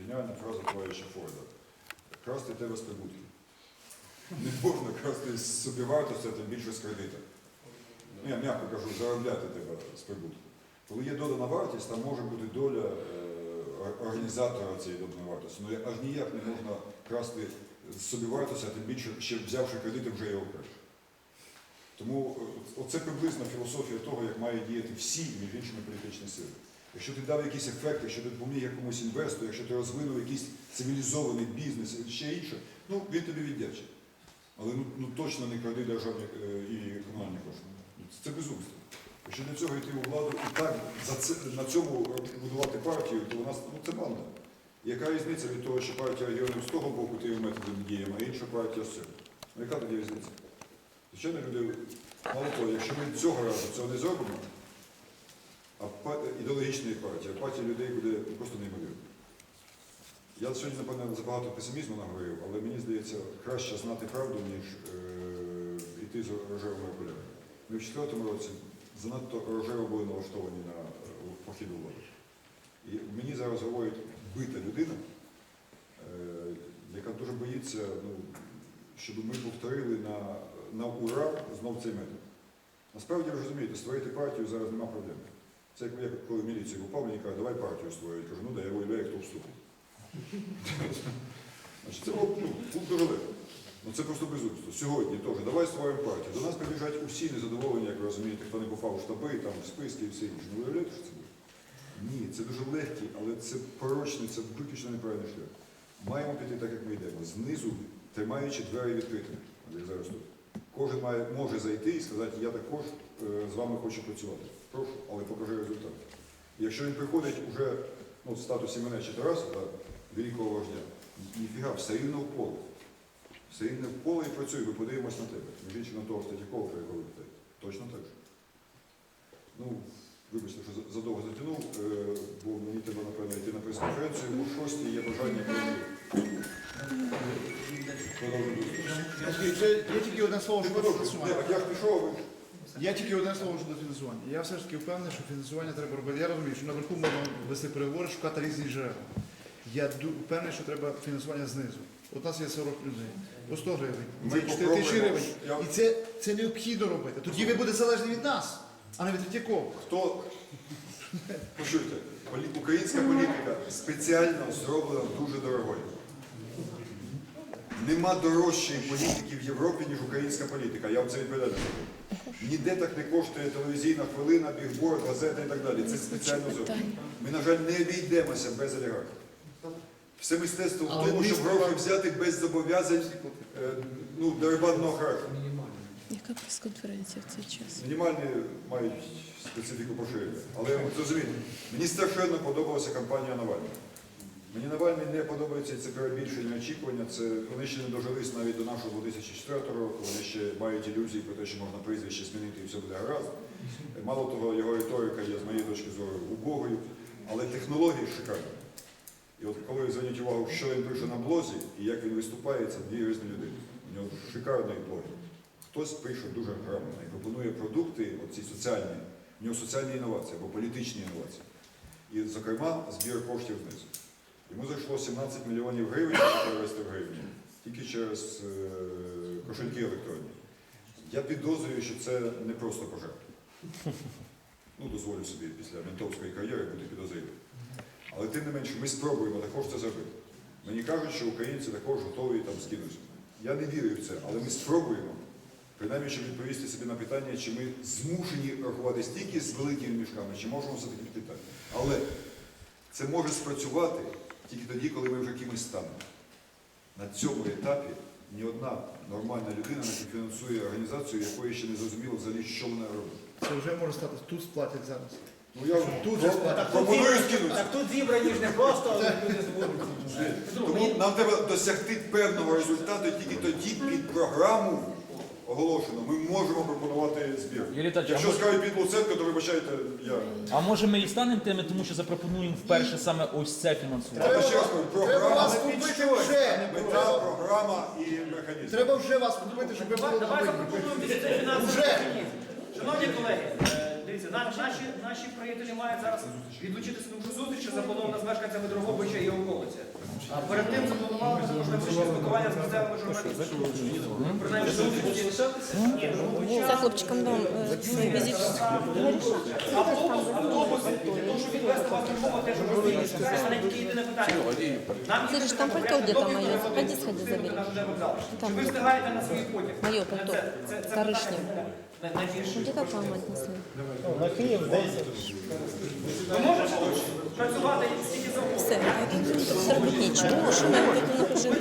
Геніальна фраза товариша Форда. Красти треба з прибутку. Не можна красти з собівартості, тим більше з кредита. Я м'яко кажу, заробляти треба з прибутку. Коли є додана вартість, там може бути доля е, організатора цієї доданої вартості. Ну аж ніяк не можна красти з собівартості, а тим більше ще взявши кредити, вже його краще. Тому е, оце приблизно філософія того, як мають діяти всі, між іншими, політичні сили. Якщо ти дав якийсь ефект, якщо ти допоміг якомусь інвестору, якщо ти розвинув якийсь цивілізований бізнес і ще інше, ну він тобі віддячить. Але ну, ну точно не кради державні і комунальні кошти. Ну, Це безумство. Якщо для цього йти у владу і так за це, на цьому будувати партію, то нас ну, це банда. Яка різниця від того, що партія регіонів з того боку тими методами діє, а інша партія з цього? Ну яка тоді різниця? Звичайно, люди, мало того, якщо ми цього разу цього не зробимо, ідеологічної партії, а партія людей буде просто неймовірна. Я сьогодні, напевно, забагато песимізму наговорив, але мені здається, краще знати правду, ніж е, йти з рожевими окулярами. Ми в четвертому році занадто рожево були налаштовані на е, похід у владу. І мені зараз говорить бита людина, е, яка дуже боїться, ну, щоб ми повторили на, на ура знов цей метод. Насправді ви розумієте, створити партію зараз нема проблем. Це як я коли в міліцію попав, мені кажуть, давай партію створюють. Кажу, ну да, я уявляю, хто вступить. Значить, це було ну, було дуже легко. Ну це просто безумство. Сьогодні теж давай створимо партію. До нас прибіжать усі незадоволені, як ви розумієте, хто не попав у штаби, там, в списки і все інше. Ну уявляєте, що це буде? Ні, це дуже легкий, але це порочний, це виключно неправильний шлях. Маємо піти так, як ми йдемо. Знизу, тримаючи двері відкритими, як зараз тут. Кожен має, може зайти і сказати, я також е, з вами хочу працювати. Прошу, але покажи результат. Якщо він приходить уже ну, в статусі мене чи Тараса, да, великого вождя, ніфіга, все рівно в поле. Все рівно в поле і працює, ми подивимось на тебе. Між іншим на того Статікова, про якого ви питаєте. Точно так же. Ну, вибачте, що задовго затягнув, е, бо мені треба, напевно, Це є тільки одне слово щодо фінансування. Я пішов, тільки одне слово щодо фінансування. Я все ж таки впевнений, що фінансування треба робити. Я розумію, що наверху можна вести переговори, шукати різні джерела. Я впевнений, що треба фінансування знизу. От нас є 40 людей. По 100 гривень. Ми Це 4 тисячі гривень. І це, це необхідно робити. Тоді ви будете залежні від нас, а не від Третьякова. Хто почуйте, українська політика спеціально зроблена дуже дорогою. Нема дорожчої політики в Європі, ніж українська політика. Я вам це відповідаю. Ніде так не коштує телевізійна хвилина, бігборд, газета і так далі. Це спеціально зроблено. Ми, на жаль, не обійдемося без олігархів. Все мистецтво в тому, щоб гроші взяти без зобов'язань е, ну, дерибанного характеру. Яка прес-конференція в цей час? Мінімальні мають специфіку поширення. Але розумієте, мені страшенно подобалася кампанія Навального. Мені Навальний не подобається це перебільшення очікування. Це вони ще не дожились навіть до нашого 2004 року. Вони ще мають ілюзії про те, що можна прізвище змінити і все буде гаразд. Мало того, його риторика є з моєї точки зору убогою, але технології шикарні. І от коли зверніть увагу, що він пише на блозі і як він виступає, це дві різні людини. У нього шикарний блог. Хтось пише дуже грамотно і пропонує продукти, оці соціальні, в нього соціальні інновації або політичні інновації. І, зокрема, збір коштів знизу. Йому зайшло 17 мільйонів гривень, перевести в гривні, тільки через е, кошельки електронні. Я підозрюю, що це не просто пожертва. Ну, дозволю собі після ментовської кар'єри бути підозрілим. Але тим не менше, ми спробуємо також це зробити. Мені кажуть, що українці також готові там скинути. Я не вірю в це, але ми спробуємо. Принаймні, щоб відповісти собі на питання, чи ми змушені рахувати стільки з великими мішками, чи можемо все-таки піти так. Але це може спрацювати тільки тоді, коли ми вже кимось станемо. На цьому етапі ні одна нормальна людина не фінансує організацію, якої ще не зрозуміло взагалі, що вона робить. Це вже може стати тут сплатять зараз. Ну я Тут же сплатять. Так тут, пропоную зібрані, скинути. так тут зібрані ж не просто але люди з вулиці. Тому нам треба досягти певного результату тільки тоді під програму оголошено. Ми можемо пропонувати збір. Юрій Віталійович, Якщо а може- скажуть під Луценко, то вибачайте, я. А може ми і станемо теми, тому що запропонуємо вперше саме ось це фінансування? Треба ще раз кажу, Треба програма, вас купити вже. мета, програма і механізм. Треба вже вас купити, щоб ви були Давай запропонуємо це фінансовий Вже. механізм. Шановні колеги, е, дивіться, на- наші, наші приятелі мають зараз відлучитися, тому що зустрічі запланована з мешканцями Дрогобича і околиці. А перед тим запланували ще спілкування з місцевими журналістами. Принаймні, зустрічі. Ні, Дрогобича. Це хлопчикам дом е, свої візити. Автобус, автобуси, для того, щоб відвести вас Дрогобича, теж розумієте. Це не тільки єдине питання. Нам Ты же там пальто где-то мое. Сходи, сходи, забери. Чи ви встигаєте на свій потяг? Моє пальто. Це- це- це Коричневе. Найбільше. Где как вам отнесли? Ви можете працювати стільки завгодно. Все, тут робити нічого. Що ми тут не